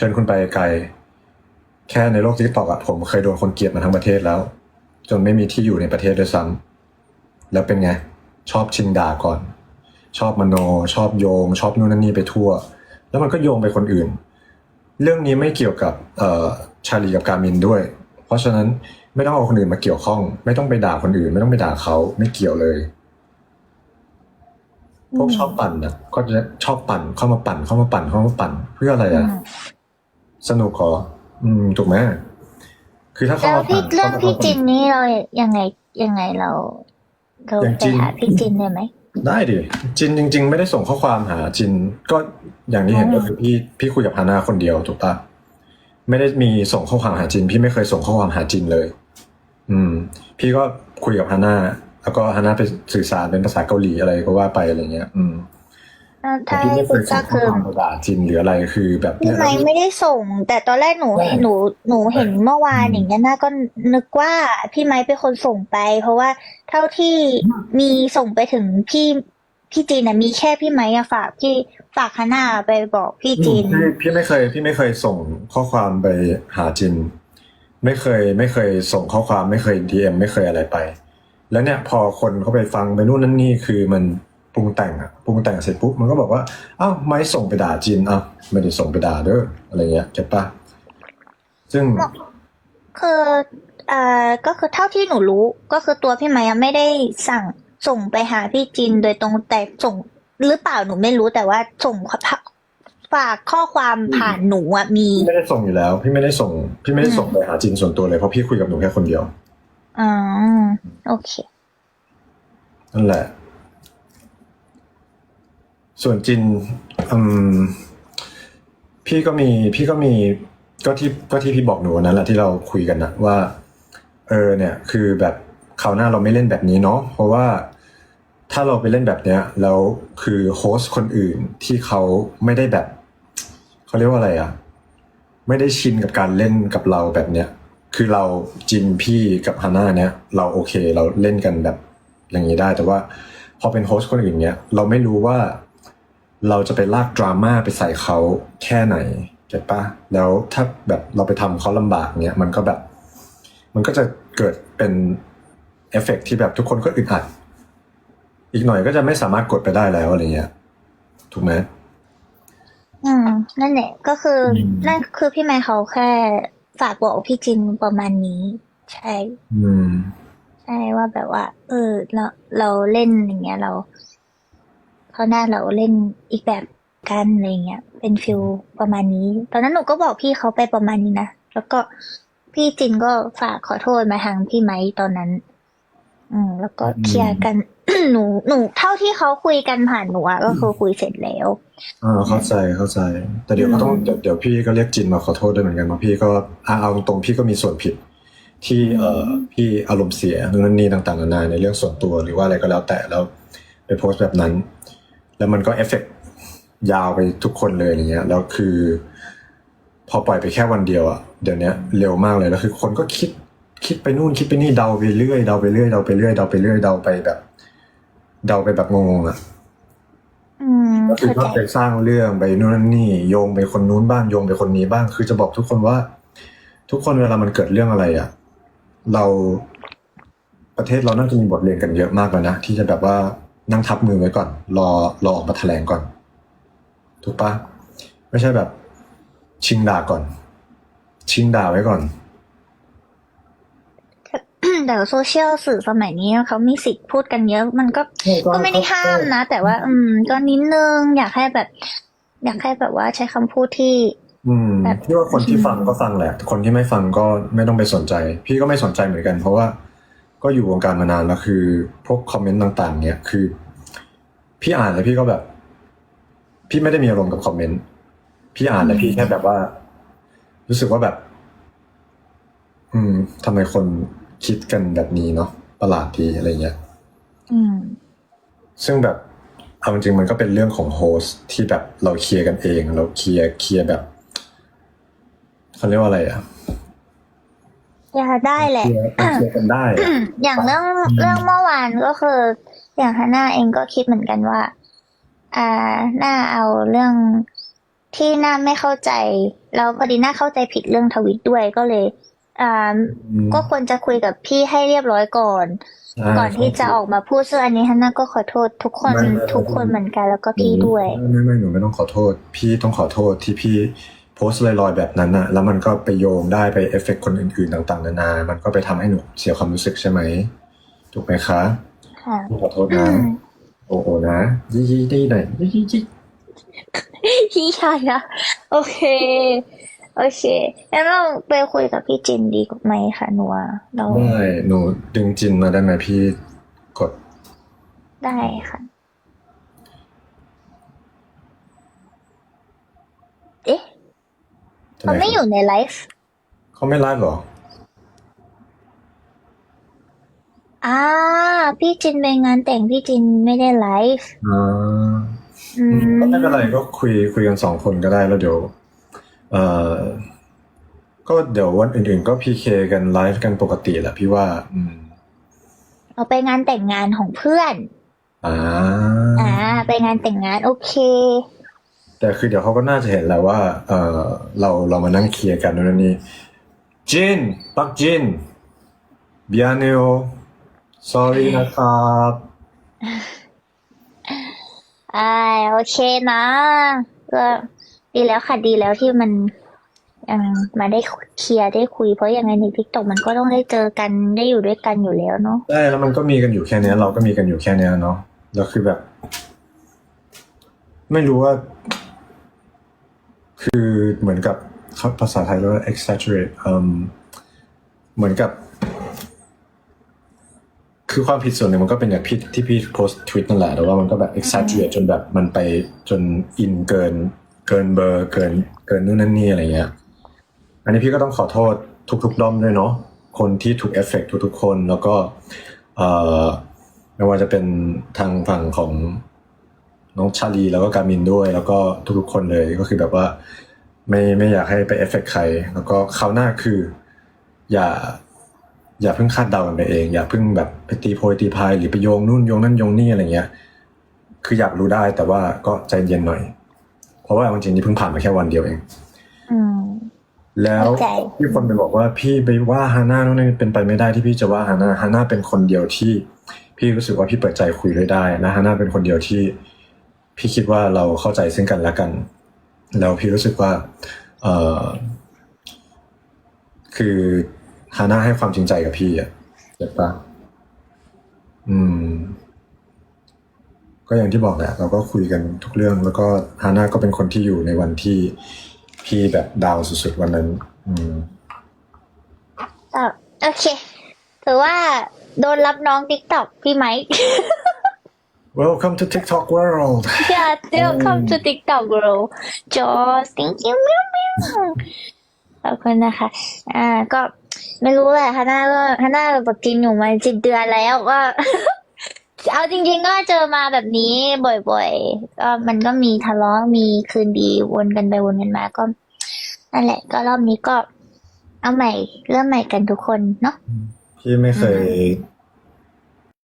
ชิญคุณไปไกล แค่ในโลกทิกตอกอะผมเคยโดนคนเกลียดมาทั้งประเทศแล้ว จนไม่มีที่อยู่ในประเทศด้วยซ้ำแล้วเป็นไง ชอบชิงด่าก่อน ชอบมโน ชอบโยง ชอบนู่นนั่นนี่ไปทั่ว แล้วมันก็โยงไปคนอื่น เรื่องนี้ไม่เกี่ยวกับเอ่อชาลีกับการมินด้วย เพราะฉะนั้นไม่ต้องเอาคนอื่นมาเกี่ยวข้อง ไม่ต้องไปด่าคนอื่น ไม่ต้องไปด่าเขาไม่เกี่ยวเลยพวกชอบปั่นนะก็จะชอบปั่นเข้ามาปั่นเข้ามาปั่นเข้ามาปั่นเพื่ออะไรอือะม สนุกเหรออืมถูกไหมคือถ้าเข้าแล้วมาพี่ปั่นเรื่องข้ามาพี่ปั่จินนี่เรายังไงยังไงเราเราอย่างไปจินหาพี่จินได้ไหมได้ดิจินจริง ๆ ไม่ได้ส่งข้อความหาจินก็อย่างที่เห็นอืมก็คือพี่พี่คุยกับฮานาคนเดียวถูกปะไม่ได้มีส่งข้อความหาจิน พี่ไม่เคยส่งข้อความหาจินเลย อืม พี่ก็คุยกับฮานาแล้วก็ฮานาไปสื่อสารเป็นภาษาเกาหลีอะไรก็ว่าไปอะไรเงี้ย อืม แล้วแต่ถ้าพี่ให้ไม่เคพูดยส่ก็งข้อคือความไปด่าจินหรืออะไรคือแบบพี่เนี่ยไม้ไม่ได้ส่ง แต่ตอนแรกหนูใช่หนูหนูเห็นเมื่อวานอืมอย่างนี้ยน่าก็นึกว่าพี่ไม้เป็นคนส่งไป เพราะว่าเท่าที่มีส่งไปถึงพี่พี่จีนน่ะมีแค่พี่ไม้อะฝากพี่ฝากฮาน่าไปบอกพี่จีนพี่พี่ไม่เคยพี่ไม่เคยส่งข้อความไปหาจิน ไม่เคยไม่เคยส่งข้อความไม่เคยดีเอ็มไม่เคยอะไรไป แล้วเนี่ยพอคนเขาไปฟังไปนู่นนั่นนี่คือมัน ปรุงแต่งอะปรุงแต่งเสร็จปุ๊บมันก็บอกว่าอ้าวไม่ส่งไปด่าจินอ้าวไม่ได้ส่งไปด่าเด้ออะไรเงี้ยเก็ตปะซึ่งคือเอ่อก็คือเท่าที่หนูรู้ก็คือตัวพี่ไม้อะไม่ได้สั่งส่งไปหาพี่จินโดยตรงแต่ส่งหรือเปล่าหนูไม่รู้แต่ว่าส่งฝากข้อความผ่านหนูอะมีพี่ไม่ได้ส่งอยู่แล้ว พี่ไม่ได้ส่ง พี่ไม่ได้ส่งไปหาจินส่วนตัวเลยเพราะพี่คุยกับหนูแค่คนเดียวอ๋อโอเคนั่นแหละ ส่วนจินอืมพี่ก็มีพี่ก็มีก็ที่ก็ที่พี่บอกหนูวันนั้นแหละที่เราคุยกันนะว่า เออเนี่ย คือแบบคราวหน้าเราไม่เล่นแบบนี้เนาะเพราะว่าถ้าเราไปเล่นแบบเนี้ยแล้วคือโฮสต์คนอื่นที่เขาไม่ได้แบบเขาเรียกว่าอะไรอะไม่ได้ชินกับการเล่นกับเราแบบเนี้ยคือเราจินพี่กับฮาน่าเนี้ยเราโอเคเราเล่นกันแบบอย่างนี้ได้ แต่ว่าพอเป็นโฮสต์คนอื่นเนี้ยเราไม่รู้ว่า เราจะไปลากดราม่าไปใส่เขาแค่ไหนเก็ตปะแล้วถ้าแบบเราไปทำเขาลำบากเนี้ยมันก็แบบ มันก็จะเกิดเป็นเอฟเฟกต์ที่แบบทุกคนก็อึดอัด อีกหน่อยก็จะไม่สามารถกดไปได้แล้วอะไรเงี้ย ถูกไหมอืม นั่นแหละก็คืออมนั่นคือพี่ไม้เขาแค่ฝากบอกพี่จินประมาณนี้ ใช่ อืม ใช่ว่าแบบว่า เออ เราเราเล่นอย่างเงี้ยเรา เขาวหน้าเราเล่นอีกแบบกันอะไรเงี้ย เป็นฟิลประมาณนี้ ตอนนั้นหนูก็บอกพี่เขาไปประมาณนี้นะ แล้วก็พี่จินก็ฝากขอโทษมาทางพี่ไม้ตอนนั้น อืม แล้วก็เคลียร์กัน หนู หนู เท่าที่เขาคุยกันผ่านหนูอะก็คือคุยเสร็จแล้วอ่าเข้าใจเข้าใจ แต่เดี๋ยวก็ต้องเดี๋ยวเดี๋ยวพี่ก็เรียกจินมาขอโทษด้วยเหมือนกันเพราะพี่ก็อ่าเอาตรงๆพี่ก็มีส่วนผิด ที่เอ่อพี่อารมณ์เสียนู่นนนนี่ต่างๆนานาในเรื่องส่วนตัวหรือว่าอะไรก็แล้วแต่แล้วไปโพสต์แบบนั้น แล้วมันก็เอฟเฟกต์ยาวไปทุกคนเลยอย่างเงี้ยแล้วคือ พอปล่อยไปแค่วันเดียวอะเดี๋ยวเนี้ยเร็วมากเลยแล้วคือคนก็คิดคิดไปนู่นคิดไปนี่เดาไปเรื่อยเดาไปเรื่อยเดาไปเรื่อยเดาไปเรื่อยเดาไปแบบ เดาไปแบบงงๆอะอืมก็คือเข้าก็ใจไปสร้างเรื่องไปนู่นนั่นนี่โยงไปคนนู้นบ้างโยงไปคนนี้บ้าง คือจะบอกทุกคนว่า ทุกคนเวลามันเกิดเรื่องอะไรอะเราประเทศเราน่าจะมีบทเรียนกันเยอะมากแล้วนะที่จะแบบว่า นั่งทับมือไว้ก่อน รอรอออกมาแถลงก่อน ถูกปะไม่ใช่แบบ ชิงด่าก่อน ชิงด่าไว้ก่อน แต่โซเชียลสื่อสมัยนี้เขามีสิทธิ์พูดกันเยอะ มันก็ก็ไม่ได้ห้ามนะ แต่ว่า อืม ก็นิดนึงอยากให้แบบ อยากให้แบบว่าใช้คำพูดที่ อืมแบบพี่ว่าคนที่ฟังก็ฟังแหละคนที่ไม่ฟังก็ไม่ต้องไปสนใจ พี่ก็ไม่สนใจเหมือนกัน เพราะว่า ก็อยู่วงการมานานแล้วคือ พวกคอมเมนต์ต่างๆ เนี่ยคือ พี่อ่านแล้วพี่ก็แบบ พี่ไม่ได้มีอารมณ์กับคอมเมนต์พี่อ่านแล้วพี่แค่แบบว่า รู้สึกว่าแบบ อืมทำไมคนคิดกันแบบนี้เนาะประหลาดดีอะไรเงี้ยอืมซึ่งแบบเอาจริงๆมันก็เป็นเรื่องของโฮสต์ที่แบบเราเคลียร์กันเอง เราเคลียร์เคลียร์แบบเขาเรียกว่าอะไรอะ อย่าได้แหละ เคลียร์เคลียร์กันได้อะอย่างเรื่องเรื่องเมื่อวานก็คือ อย่างฮาน่าเองก็คิดเหมือนกันว่า อ่าน่าเอาเรื่องที่น่าไม่เข้าใจ แล้วพอดีน่าเข้าใจผิดเรื่องทวิตด้วยก็เลย อ่า อืมก็ควรจะคุยกับพี่ให้เรียบร้อยก่อน ใช่ก่อนที่จะออกมาพูดซึ่งอันนี้ฮันน่าก็ขอโทษทุกคนไม่ไม่ทุกคนเหมือนกันแล้วก็พี่ด้วยไม่ไม่หนูไม่ต้องขอโทษ พี่ต้องขอโทษที่พี่โพสต์ลอยๆแบบนั้นน่ะแล้วมันก็ไปโยงได้ไปเอฟเฟกต์คนอื่นๆต่าง ๆ นานา มันก็ไปทำให้หนูเสียความรู้สึกใช่ไหม ถูกไหมคะค่ะพี่ขอโทษนะ โอ้โหนะยี่ยี่ได้หน่อยยี่ยี่ยี่พี่ชายนะ โอเค โอเค งั้นเราไปคุยกับพี่จินดีไหมคะหนูว่าเราได้หนูดึงจินมาได้ไหมพี่กด ได้ค่ะ เอ๊ะ ทำเขาไม่อยู่ในไลฟ์เขาไม่ไลฟ์เหรอ อ่าพี่จินไปงานแต่งพี่จินไม่ได้ไลฟ์อ่าอืมก็ไม่เป็นไรก็คุยคุยกันสองคนก็ได้แล้วเดี๋ยว เอ่อ ก็เดี๋ยววันอื่นๆ ก็พีเคกันไลฟ์กันปกติแหละพี่ว่า อืม เราไปงานแต่งงานของเพื่อน อ่า อ่า ไปงานแต่งงานโอเค แต่คือเดี๋ยวเขาก็น่าจะเห็นแล้วว่า เออเราเรามานั่งเคลียร์กันนู่นนนี่จินปักจินเบียเนโอ sorry นะครับอ่าโอเคนะก็ดีแล้วค่ะดีแล้วที่มันเอ่อมาได้เคลียร์ได้คุยเพราะยังไงในทิกตอกมันก็ต้องได้เจอกันได้อยู่ด้วยกันอยู่แล้วเนาะได้แล้วมันก็มีกันอยู่แค่เนี้ยเราก็มีกันอยู่แค่เนี้ยเนาะแล้วคือแบบ ไม่รู้ว่า คือเหมือนกับภาษาไทยเรียกว่า exaggerate เหมือนกับ คือความผิดส่วนหนึ่งมันก็เป็นอย่างพี่ที่พี่โพสต์ทวิตนั่นแหละแต่ว่ามันก็แบบ exaggerate จนแบบมันไปจนอินเกิน เกินเบอร์เกินเกินนู่นนั่นนี่อะไรเงี้ย อันนี้พี่ก็ต้องขอโทษทุกๆด้อมด้วยเนาะคนที่ถูกเอฟเฟกทุกๆคนแล้วก็ไม่ว่าจะเป็นทางฝั่งของ น้องชาลีแล้วก็การมินด้วย แล้วก็ทุกๆคนเลยก็คือแบบว่า ไม่ไม่อยากให้ไปเอฟเฟกใคร แล้วก็คราวหน้าคือ อย่า อย่าเพิ่งคาดเดากันไปเอง อย่าเพิ่งแบบไปตีโพยตีพายหรือไปโยงนู่นโยงนั่นโยงนี่อะไรเงี้ย คืออยากรู้ได้แต่ว่าก็ใจเย็นหน่อย เพราะว่าเอาจริงๆนี่เพิ่งผ่านมาแค่วันเดียวเองอืมแล้วเข้าใจที่คนไปบอกว่าพี่ไปว่าฮาน่านู่นนี่เป็นไปไม่ได้ที่พี่จะว่าฮาน่าฮาน่าเป็นคนเดียวที่ พี่รู้สึกว่าพี่เปิดใจคุยด้วยได้และฮาน่าเป็นคนเดียวที่ พี่คิดว่าเราเข้าใจซึ่งกันและกัน แล้วพี่รู้สึกว่าเออคือฮาน่าให้ความจริงใจกับพี่อะเจ็บปะอืม ก็อย่างที่บอกแหละเราก็คุยกันทุกเรื่อง แล้วก็ฮาน่าก็เป็นคนที่อยู่ในวันที่พี่แบบดาวสุดๆวันนั้น อืมโอเคถือว่าโดนรับน้องทิกต็อกพี่ไมค์ Welcome to TikTok world อย่าเดี๋ยว come to TikTok world จอ thank you มิวมิวขอบคุณนะคะ อ่า ก็ไม่รู้แหละฮาน่าก็ฮาน่าบอกจินอยู่มาจินเดือนแล้วว่าเอาจริง ๆ ก็เจอมาแบบนี้บ่อยๆ ก็มันก็มีทะเลาะมีคืนดีวนกันไปวนกันมาก็นั่นแหละ ก็รอบนี้ก็ เอาใหม่ เริ่มใหม่กันทุกคนเนาะพี่ไม่เคย